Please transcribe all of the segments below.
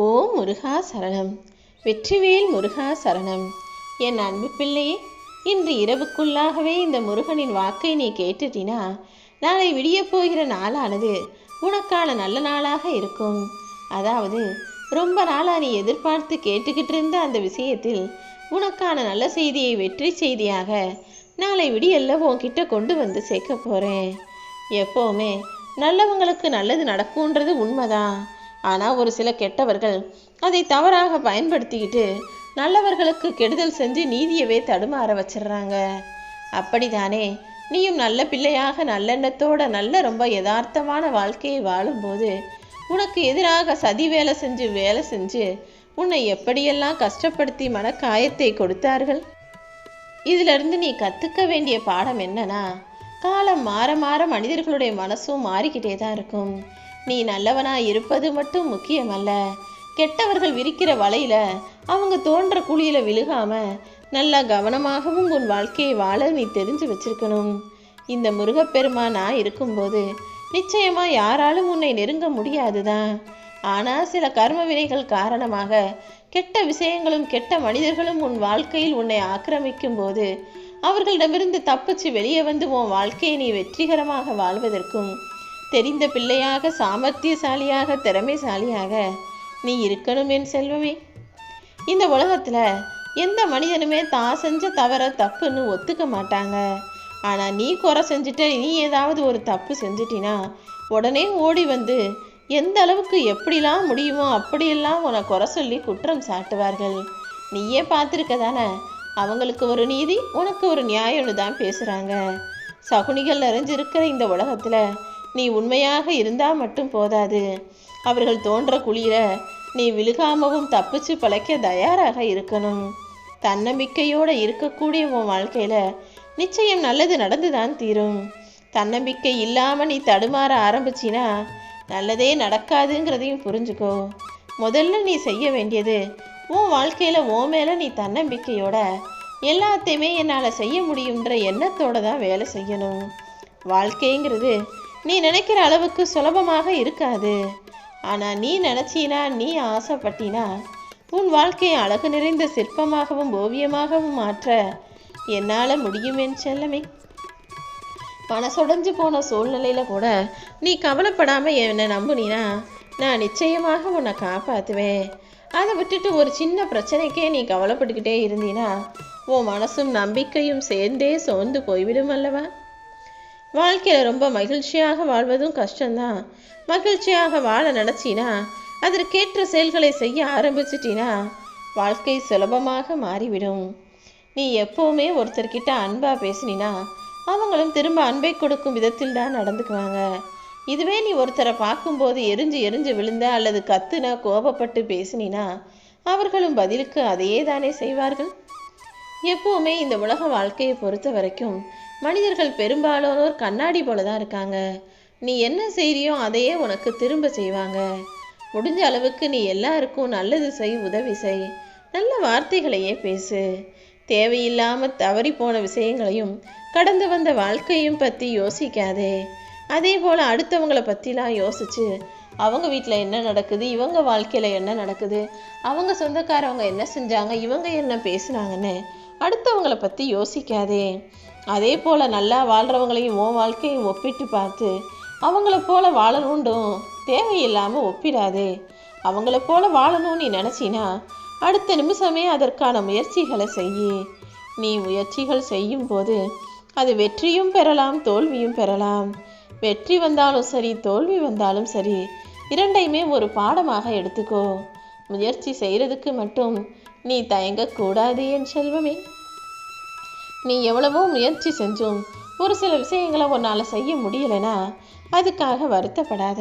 ஓ முருகா சரணம். வெற்றிவேல் முருகா சரணம். என் அன்பு பிள்ளையே இன்று இரவுக்குள்ளாகவே இந்த முருகனின் வாக்கை நீ கேட்டுட்டினா நாளை விடிய போகிற நாளானது உனக்கான நல்ல நாளாக இருக்கும். அதாவது ரொம்ப நாளாக நீ எதிர்பார்த்து கேட்டுக்கிட்டு இருந்த அந்த விஷயத்தில் உனக்கான நல்ல செய்தியை வெற்றி செய்தியாக நாளை விடியல்ல உன்கிட்ட கொண்டு வந்து சேர்க்க போகிறேன் எப்போவுமே நல்லவங்களுக்கு நல்லது நடக்கும்ன்றது உண்மைதான். ஆனால் ஒரு சில கெட்டவர்கள் அதை தவறாக பயன்படுத்திக்கிட்டு நல்லவர்களுக்கு கெடுதல் செஞ்சு நீதியவே தடுமாற வச்சிடுறாங்க அப்படிதானே? நீயும் நல்ல பிள்ளையாக நல்லெண்ணத்தோட நல்ல ரொம்ப யதார்த்தமான வாழ்க்கையை வாழும்போது உனக்கு எதிராக சதி வேலை செஞ்சு வேலை செஞ்சு உன்னை எப்படியெல்லாம் கஷ்டப்படுத்தி மனக்காயத்தை கொடுத்தார்கள்? இதிலிருந்து நீ கற்றுக்க வேண்டிய பாடம் என்னன்னா காலம் மாற மாற மனிதர்களுடைய மனசும் மாறிக்கிட்டே தான் இருக்கும். நீ நல்லவனா இருப்பது மட்டும் முக்கியமல்ல. கெட்டவர்கள் விரிக்கிற வலையில அவங்க தோன்ற குழியில விழுகாம நல்லா கவனமாகவும் உன் வாழ்க்கையை வாழ நீ தெரிஞ்சு வச்சிருக்கணும். இந்த முருகப்பெருமா நான் இருக்கும்போது நிச்சயமா யாராலும் உன்னை நெருங்க முடியாதுதான். ஆனா சில கர்ம வினைகள் காரணமாக கெட்ட விஷயங்களும் கெட்ட மனிதர்களும் உன் வாழ்க்கையில் உன்னை ஆக்கிரமிக்கும் போது அவர்களிடமிருந்து தப்பிச்சு வெளியே வந்து உன் வாழ்க்கையை நீ வெற்றிகரமாக வாழ்வதற்கும் தெரிந்த பிள்ளையாக சாமர்த்தியசாலியாக திறமைசாலியாக நீ இருக்கணும் என் செல்வமே. இந்த உலகத்தில் எந்த மனிதனுமே தான் செஞ்ச தவற தப்புன்னு ஒத்துக்க மாட்டாங்க. ஆனால் நீ குறை செஞ்சுட்ட நீ ஏதாவது ஒரு தப்பு செஞ்சிட்டினா உடனே ஓடி வந்து எந்த அளவுக்கு எப்படிலாம் முடியுமோ அப்படியெல்லாம் உன்னை குறை சொல்லி குற்றம் சாட்டுவார்கள். நீயே பார்த்துருக்க தானே அவங்களுக்கு ஒரு நீதி உனக்கு ஒரு நியாயம்னு தான் பேசுகிறாங்க சகுனிகள் நிறைஞ்சிருக்கிற இந்த உலகத்தில் நீ உண்மையாக இருந்தால் மட்டும் போதாது. அவர்கள் தோன்ற குளிர நீ விழுகாமவும் தப்பிச்சு பழைக்க தயாராக இருக்கணும். தன்னம்பிக்கையோடு இருக்கக்கூடிய உன் வாழ்க்கையில் நிச்சயம் நல்லது நடந்து தான் தீரும். தன்னம்பிக்கை இல்லாமல் நீ தடுமாற ஆரம்பிச்சினா நல்லதே நடக்காதுங்கிறதையும் புரிஞ்சுக்கோ. முதல்ல நீ செய்ய வேண்டியது உன் வாழ்க்கையில் ஓ மேலே நீ தன்னம்பிக்கையோட எல்லாத்தையுமே என்னால் செய்ய முடியுன்ற எண்ணத்தோடு தான் வேலை செய்யணும். வாழ்க்கைங்கிறது நீ நினைக்கிற அளவுக்கு சுலபமாக இருக்காது. ஆனால் நீ நினச்சினா நீ ஆசைப்பட்டினா உன் வாழ்க்கையை அழகு நிறைந்த சிற்பமாகவும் ஓவியமாகவும் மாற்ற என்னால் முடியும் என் செல்லமே மனசுடைஞ்சு போன சூழ்நிலையில கூட நீ கவலைப்படாம என்னை நம்புனீனா நான் நிச்சயமாக உன்னை காப்பாற்றுவேன் அதை விட்டுட்டு ஒரு சின்ன பிரச்சனைக்கே நீ கவலைப்பட்டுக்கிட்டே இருந்தீனா உன் மனசும் நம்பிக்கையும் சேர்ந்தே சோர்ந்து போய்விடும் அல்லவா? வாழ்க்கையில் ரொம்ப மகிழ்ச்சியாக வாழ்வதும் கஷ்டம்தான். மகிழ்ச்சியாக வாழ நினச்சினா அதற்கேற்ற செயல்களை செய்ய ஆரம்பிச்சிட்டினா வாழ்க்கை சுலபமாக மாறிவிடும். நீ எப்போவுமே ஒருத்தர்கிட்ட அன்பாக பேசினா அவங்களும் திரும்ப அன்பை கொடுக்கும் விதத்தில் தான் நடந்துக்குவாங்க. இதுவே நீ ஒருத்தரை பார்க்கும்போது எரிஞ்சு எரிஞ்சு விழுந்த அல்லது கத்துன கோபப்பட்டு பேசினா அவர்களும் பதிலுக்கு அதையே தானே செய்வார்கள்? எப்போவுமே இந்த உலக வாழ்க்கையை பொறுத்த வரைக்கும் மனிதர்கள் பெரும்பாலானோர் கண்ணாடி போல தான் இருக்காங்க. நீ என்ன செய்றியோ அதையே உனக்கு திரும்ப செய்வாங்க. முடிஞ்ச அளவுக்கு நீ எல்லாருக்கும் நல்லது செய் உதவி செய். நல்ல வார்த்தைகளையே பேசு. தேவையில்லாம தவறி போன விஷயங்களையும் கடந்து வந்த வாழ்க்கையும் பற்றி யோசிக்காதே. அதே போல் அடுத்தவங்கள பற்றிலாம் யோசிச்சு அவங்க வீட்டில் என்ன நடக்குது இவங்க வாழ்க்கையில் என்ன நடக்குது அவங்க சொந்தக்காரவங்க என்ன செஞ்சாங்க இவங்க என்ன பேசுனாங்கன்னு அடுத்தவங்களை பற்றி யோசிக்காதே. அதே போல் நல்லா வாழ்கிறவங்களையும் உன் வாழ்க்கையும் ஒப்பிட்டு பார்த்து அவங்கள போல வாழணுண்டும் தேவையில்லாமல் ஒப்பிடாதே. அவங்கள போல வாழணும்னு நீ நினச்சினா அடுத்த நிமிஷமே அதற்கான முயற்சிகளை செய்யி. நீ முயற்சிகள் செய்யும் போது அது வெற்றியும் பெறலாம் தோல்வியும் பெறலாம். வெற்றி வந்தாலும் சரி தோல்வி வந்தாலும் சரி இரண்டையுமே ஒரு பாடமாக எடுத்துக்கோ. முயற்சி செய்கிறதுக்கு மட்டும் நீ தயங்கக்கூடாது என் செல்வமே. நீ எவ்வளவோ முயற்சி செஞ்சும். ஒரு சில விஷயங்களை உன்னால் செய்ய முடியலைன்னா அதுக்காக வருத்தப்படாத.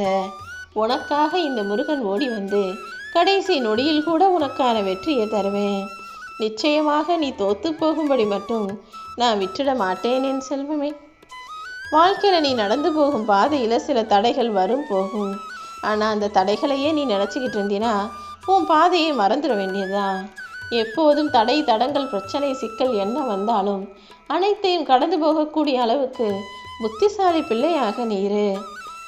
உனக்காக இந்த முருகன் ஓடி வந்து கடைசி நொடியில் கூட உனக்கான வெற்றியை தருவேன். நிச்சயமாக நீ தோத்து போகும்படி மட்டும் நான் விட்டுட மாட்டேன் என் செல்வமே. வாழ்க்கையில் நீ நடந்து போகும் பாதையில் சில தடைகள் வரும் போகும். ஆனால் அந்த தடைகளையே நீ நினச்சிக்கிட்டு இருந்தீனா உன் பாதையை மறந்துட வேண்டியதுதான். எப்போதும் தடை தடங்கள் பிரச்சனை சிக்கல் என்ன வந்தாலும் அனைத்தையும் கடந்து போகக்கூடிய அளவுக்கு புத்திசாலி பிள்ளையாக நீ இரு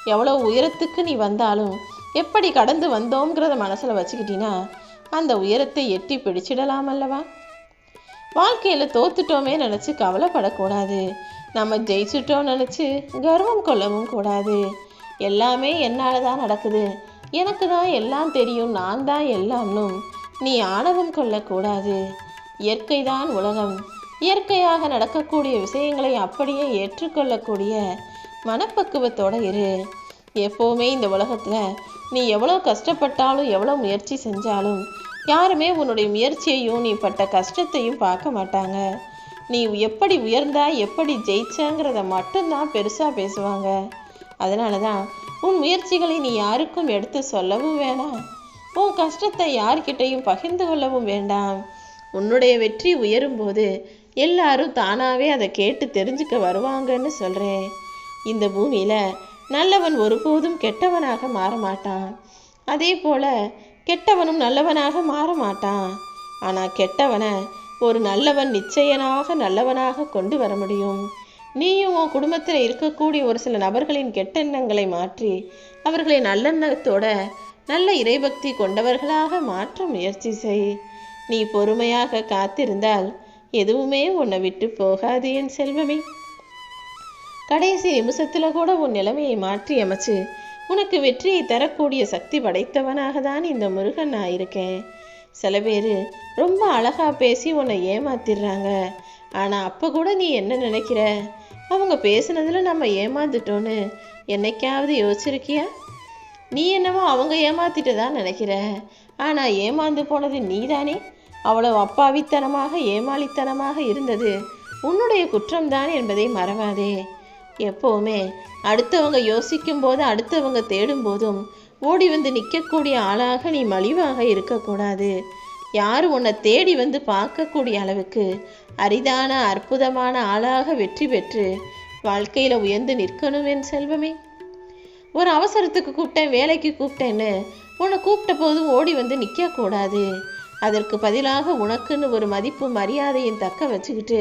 எவ்வளோ உயரத்துக்கு நீ வந்தாலும் எப்படி கடந்து வந்தோங்கிறத மனசில் வச்சுக்கிட்டீங்கன்னா அந்த உயரத்தை எட்டி பிடிச்சிடலாம் அல்லவா? வாழ்க்கையில் தோத்துட்டோமே நினச்சி கவலைப்படக்கூடாது. நம்ம ஜெயிச்சிட்டோம் நினச்சி கர்வம் கொள்ளவும் கூடாது. எல்லாமே என்னால் தான் நடக்குது. எனக்கு தான் எல்லாம் தெரியும். நான் தான் எல்லாம்னும் நீ ஆணவம் கொள்ளக்கூடாது. இயற்கை தான் உலகம். இயற்கையாக நடக்கக்கூடிய விஷயங்களை அப்படியே ஏற்றுக்கொள்ளக்கூடிய மனப்பக்குவத்தோட இரு. எப்போவுமே இந்த உலகத்தில் நீ எவ்வளோ கஷ்டப்பட்டாலும் எவ்வளோ முயற்சி செஞ்சாலும் யாருமே உன்னுடைய முயற்சியையும் நீ பட்ட கஷ்டத்தையும் பார்க்க மாட்டாங்க. நீ எப்படி உயர்ந்தா எப்படி ஜெயிச்சங்கிறத மட்டும்தான் பெருசாக பேசுவாங்க. அதனால தான் உன் முயற்சிகளை நீ யாருக்கும் எடுத்து சொல்லவும் வேணாம். உன் கஷ்டத்தை யார்கிட்டையும் பகிர்ந்து கொள்ளவும் வேண்டாம். உன்னுடைய வெற்றி உயரும்போது எல்லாரும் தானாகவே அதை கேட்டு தெரிஞ்சுக்க வருவாங்கன்னு சொல்கிறேன் இந்த பூமியில் நல்லவன் ஒருபோதும் கெட்டவனாக மாற மாட்டான். அதே போல் கெட்டவனும் நல்லவனாக மாற மாட்டான். ஆனால் கெட்டவனை ஒரு நல்லவன் நிச்சயனாக நல்லவனாக கொண்டு வர முடியும். நீயும் உன் குடும்பத்தில் இருக்கக்கூடிய ஒரு சில நபர்களின் கெட்டெண்ணங்களை மாற்றி அவர்களை நல்லெண்ணத்தோட நல்ல இறைபக்தி கொண்டவர்களாக மாற்ற முயற்சி செய். நீ பொறுமையாக காத்திருந்தால் எதுவுமே உன்னை விட்டு போகாது என் செல்வமே. கடைசி நிமிஷத்தில் கூட உன் நிலைமையை மாற்றி அமைச்சு உனக்கு வெற்றியை தரக்கூடிய சக்தி படைத்தவனாக தான் இந்த முருகன் நான் இருக்கேன். சில பேர் ரொம்ப அழகாக பேசி உன்னை ஏமாத்திடுறாங்க. ஆனால் அப்போ கூட நீ என்ன நினைக்கிற? அவங்க பேசுனதில் நம்ம ஏமாந்துட்டோன்னு என்னைக்காவது யோசிச்சிருக்கியா? நீ என்னவோ அவங்க ஏமாத்திட்டு தான் நினைக்கிற? ஆனால் ஏமாந்து போனது நீதானே? அவ்வளவு அப்பாவித்தனமாக ஏமாளித்தனமாக இருந்தது. உன்னுடைய குற்றம்தான் என்பதை மறவாதே. எப்போவுமே அடுத்தவங்க யோசிக்கும் போது அடுத்தவங்க தேடும் போதும் ஓடி வந்து நிற்கக்கூடிய ஆளாக நீ மலிவாக இருக்கக்கூடாது. யார் உன்னை தேடி வந்து பார்க்கக்கூடிய அளவுக்கு அரிதான அற்புதமான ஆளாக வெற்றி பெற்று வாழ்க்கையில் உயர்ந்து நிற்கணும் என் செல்வமே. ஒரு அவசரத்துக்கு கூப்பிட்டேன் வேலைக்கு கூப்பிட்டேன்னு. உன்னை கூப்பிட்ட போதும் ஓடி வந்து நிற்கக்கூடாது அதற்கு பதிலாக உனக்குன்னு ஒரு மதிப்பு மரியாதையும் தக்க வச்சுக்கிட்டு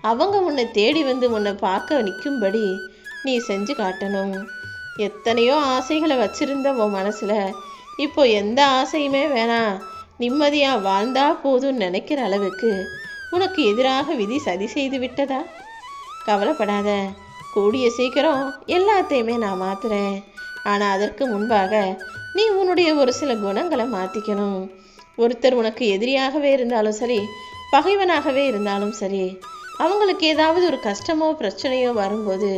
அவங்க உன்னை தேடி வந்து உன்னை பார்க்க நிற்கும்படி நீ செஞ்சு காட்டணும். எத்தனையோ ஆசைகளை வச்சிருந்த உன் மனசில். இப்போ எந்த ஆசையுமே வேணாம். நிம்மதியாக வாழ்ந்தா போதும்னு நினைக்கிற அளவுக்கு உனக்கு எதிராக விதி சதி செய்து விட்டதா? கவலைப்படாத. கூடிய சீக்கிரம் எல்லாத்தையுமே நான் மாத்துறேன். ஆனால் அதற்கு முன்பாக நீ உன்னுடைய ஒரு சில குணங்களை மாற்றிக்கணும் ஒருத்தர் உனக்கு எதிரியாகவே இருந்தாலும் சரி பகைவனாகவே இருந்தாலும் சரி அவங்களுக்கு ஏதாவது ஒரு கஷ்டமோ பிரச்சனையோ வரும்போது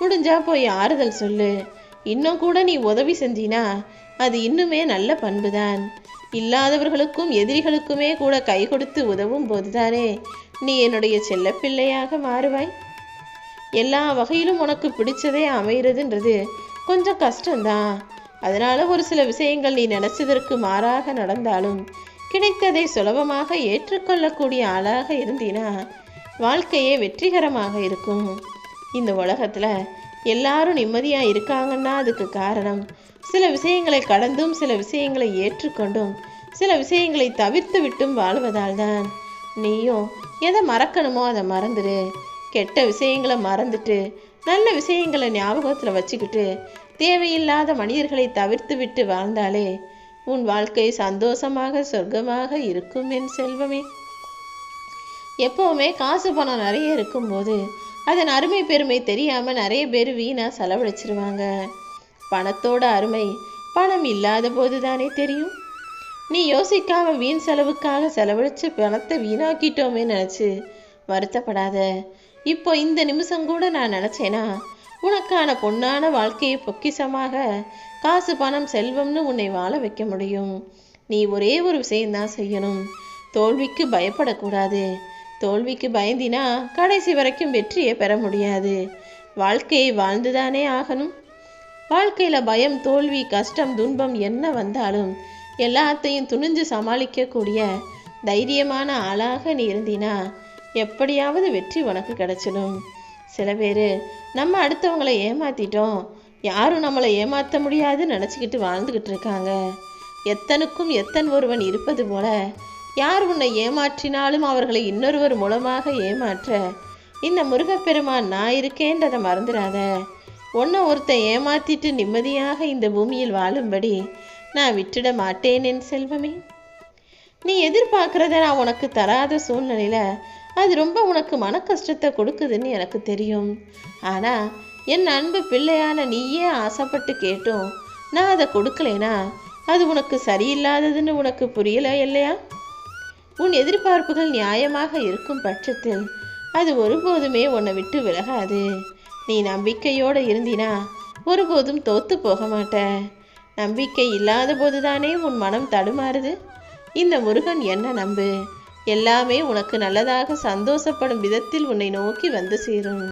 முடிஞ்சா போய் ஆறுதல் சொல்லு. இன்னும் கூட நீ உதவி செஞ்சினா அது இன்னுமே நல்ல பண்புதான். இல்லாதவர்களுக்கும் எதிரிகளுக்குமே கூட கை கொடுத்து உதவும் போதுதானே. நீ என்னுடைய செல்லப்பிள்ளையாக மாறுவாய். எல்லா வகையிலும் உனக்கு பிடிச்சதே அமைகிறதுன்றது கொஞ்சம் கஷ்டம்தான். அதனால ஒரு சில விஷயங்கள் நீ நினைச்சதற்கு மாறாக நடந்தாலும் கிடைத்ததை சுலபமாக ஏற்றுக்கொள்ளக்கூடிய ஆளாக இருந்தீனா வாழ்க்கையே வெற்றிகரமாக இருக்கும். இந்த உலகத்தில் எல்லாரும் நிம்மதியாக இருக்காங்கன்னா அதுக்கு காரணம் சில விஷயங்களை கடந்தும் சில விஷயங்களை ஏற்றுக்கொண்டும் சில விஷயங்களை தவிர்த்து விட்டும் வாழ்வதால் தான் நீயும் எதை மறக்கணுமோ அதை மறந்துடு கெட்ட விஷயங்களை மறந்துட்டு நல்ல விஷயங்களை ஞாபகத்தில் வச்சுக்கிட்டு தேவையில்லாத மனிதர்களை தவிர்த்து விட்டு வாழ்ந்தாலே உன் வாழ்க்கை சந்தோஷமாக சொர்க்கமாக இருக்கும் என் செல்வமே. எப்போவுமே காசு பணம் நிறைய இருக்கும்போது அதன் அருமை பெருமை தெரியாமல் நிறைய பேர் வீணாக செலவழிச்சிருவாங்க. பணத்தோட அருமை பணம் இல்லாத போது தானே தெரியும்? நீ யோசிக்காம வீண் செலவுக்காக செலவழிச்சு பணத்தை வீணாக்கிட்டோமே நினச்சி வருத்தப்படாத. இப்போ இந்த நிமிஷம் கூட நான் நினச்சேனா உனக்கான பொன்னான வாழ்க்கையை பொக்கிசமாக காசு பணம் செல்வம்னு உன்னை வாழ வைக்க முடியும். நீ ஒரே ஒரு விஷயம்தான் செய்யணும். தோல்விக்கு பயப்படக்கூடாது. தோல்விக்கு பயந்தினா கடைசி வரைக்கும் வெற்றியை பெற முடியாது. வாழ்க்கையை வாழ்ந்துதானே ஆகணும். வாழ்க்கையில் பயம் தோல்வி கஷ்டம் துன்பம் என்ன வந்தாலும் எல்லாத்தையும் துணிஞ்சு சமாளிக்கக்கூடிய தைரியமான ஆளாக நீ இருந்தினா எப்படியாவது வெற்றி உனக்கு கிடைச்சிடும். சில பேர் நம்ம அடுத்தவங்களை ஏமாத்திட்டோம். யாரும் நம்மளை ஏமாற்ற முடியாதுன்னு நினச்சிக்கிட்டு வாழ்ந்துக்கிட்டு இருக்காங்க. எத்தனுக்கும் எத்தன் ஒருவன் இருப்பது போல யார் உன்னை ஏமாற்றினாலும் அவர்களை இன்னொருவர் மூலமாக ஏமாற்ற. இந்த முருகப்பெருமான் நான் இருக்கேன்றதை மறந்துடாத. உன்னை ஒருத்தன் ஏமாத்திட்டு நிம்மதியாக இந்த பூமியில் வாழும்படி நான் விட்டுட மாட்டேன் என் செல்வமே. நீ எதிர்பார்க்குறத நான் உனக்கு தராத சூழ்நிலையில் அது ரொம்ப உனக்கு மன கஷ்டத்தை கொடுக்குதுன்னு எனக்கு தெரியும். ஆனால் என் அன்பு பிள்ளையான நீயே ஆசைப்பட்டு கேட்டும். நான் அதை கொடுக்கலைனா அது உனக்கு சரியில்லாததுன்னு உனக்கு புரியல இல்லையா? உன் எதிர்பார்ப்புகள் நியாயமாக இருக்கும் பட்சத்தில் அது ஒருபோதுமே உன்னை விட்டு விலகாது. நீ நம்பிக்கையோடு இருந்தினா ஒருபோதும் தோத்து போக மாட்ட நம்பிக்கை இல்லாத போதுதானே உன் மனம் தடுமாறுது? இந்த முருகன் என்ன நம்பு? எல்லாமே உனக்கு நல்லதாக சந்தோஷப்படும் விதத்தில் உன்னை நோக்கி வந்து சேரும்.